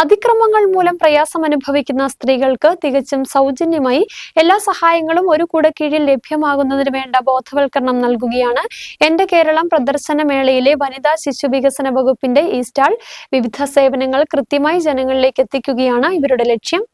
അതിക്രമങ്ങൾ മൂലം പ്രയാസം അനുഭവിക്കുന്ന സ്ത്രീകൾക്ക് തികച്ചും സൗജന്യമായി എല്ലാ സഹായങ്ങളും ഒരു കൂട കീഴിൽ ലഭ്യമാകുന്നതിന് വേണ്ട ബോധവൽക്കരണം നൽകുകയാണ്. എന്റെ കേരളം പ്രദർശന മേളയിലെ വനിതാ ശിശു വികസന വകുപ്പിന്റെ ഈ സ്റ്റാൾ വിവിധ സേവനങ്ങൾ കൃത്യമായി ജനങ്ങളിലേക്ക് എത്തിക്കുകയാണ്. ഇവരുടെ ലക്ഷ്യം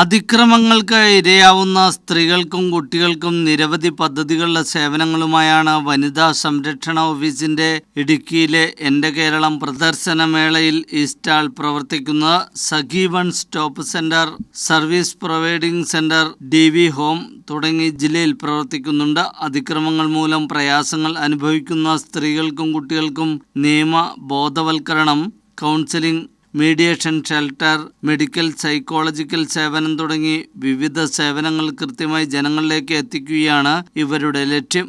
അതിക്രമങ്ങൾക്ക് ഇരയാവുന്ന സ്ത്രീകൾക്കും കുട്ടികൾക്കും നിരവധി പദ്ധതികളുടെ സേവനങ്ങളുമായാണ് വനിതാ സംരക്ഷണ ഓഫീസിന്റെ ഇടുക്കിയിലെ എന്റെ കേരളം പ്രദർശന മേളയിൽ ഈ സ്റ്റാൾ പ്രവർത്തിക്കുന്നത്. Sakhi one stop centre service providing centre D V home തുടങ്ങി ജില്ലയിൽ പ്രവർത്തിക്കുന്നുണ്ട്. അതിക്രമങ്ങൾ മൂലം പ്രയാസങ്ങൾ അനുഭവിക്കുന്ന സ്ത്രീകൾക്കും കുട്ടികൾക്കും നിയമ ബോധവൽക്കരണം counselling mediation shelter medical psychological സേവനം തുടങ്ങി വിവിധ സേവനങ്ങൾ കൃത്യമായി ജനങ്ങളിലേക്ക് എത്തിക്കുകയാണ് ഇവരുടെ ലക്ഷ്യം.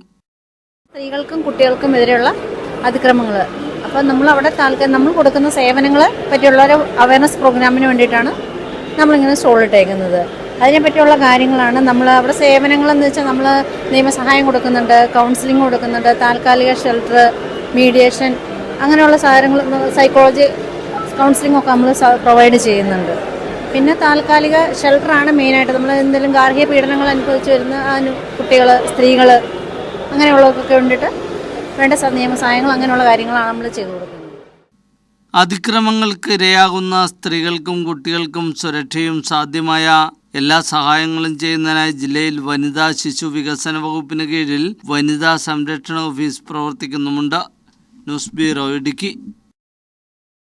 സ്ത്രീകൾക്കും കുട്ടികൾക്കും എതിരെയുള്ള അതിക്രമങ്ങൾ അപ്പോൾ നമ്മൾ അവിടെ താൽക്കാലം നമ്മൾ കൊടുക്കുന്ന സേവനങ്ങളെ പറ്റിയുള്ള ഒരു അവയർനെസ് പ്രോഗ്രാമിന് വേണ്ടിയിട്ടാണ് നമ്മളിങ്ങനെ സ്റ്റോളിട്ടേക്കുന്നത് അതിനെ പറ്റിയുള്ള കാര്യങ്ങളാണ് നമ്മൾ അവിടെ സേവനങ്ങളെന്ന് വെച്ചാൽ നമ്മൾ നിയമസഹായം കൊടുക്കുന്നുണ്ട് കൗൺസിലിംഗ് കൊടുക്കുന്നുണ്ട് താൽക്കാലിക ഷെൽട്ടർ മീഡിയേഷൻ അങ്ങനെയുള്ള സാധനങ്ങൾ സൈക്കോളജി കൗൺസിലിംഗ് ഒക്കെ നമ്മൾ പ്രൊവൈഡ് ചെയ്യുന്നുണ്ട്. പിന്നെ താൽക്കാലിക ഷെൽട്ടറാണ് മെയിനായിട്ട് നമ്മൾ എന്തെങ്കിലും ഗാർഹിക പീഡനങ്ങൾ അനുഭവിച്ച് വരുന്ന കുട്ടികൾ സ്ത്രീകൾ അങ്ങനെയുള്ളവർക്കൊക്കെ വേണ്ടിയിട്ട് വേണ്ട നിയമ സഹായങ്ങൾ അങ്ങനെയുള്ള കാര്യങ്ങളാണ് നമ്മൾ ചെയ്തു കൊടുക്കുന്നത്. അതിക്രമങ്ങൾക്ക് ഇരയാകുന്ന സ്ത്രീകൾക്കും കുട്ടികൾക്കും സുരക്ഷയും സാധ്യമായ എല്ലാ സഹായങ്ങളും ചെയ്യുന്നതിനായി ജില്ലയിൽ വനിതാ ശിശു വികസന വകുപ്പിന് കീഴിൽ വനിതാ സംരക്ഷണ ഓഫീസ് പ്രവർത്തിക്കുന്നുമുണ്ട്. News bureau Idukki.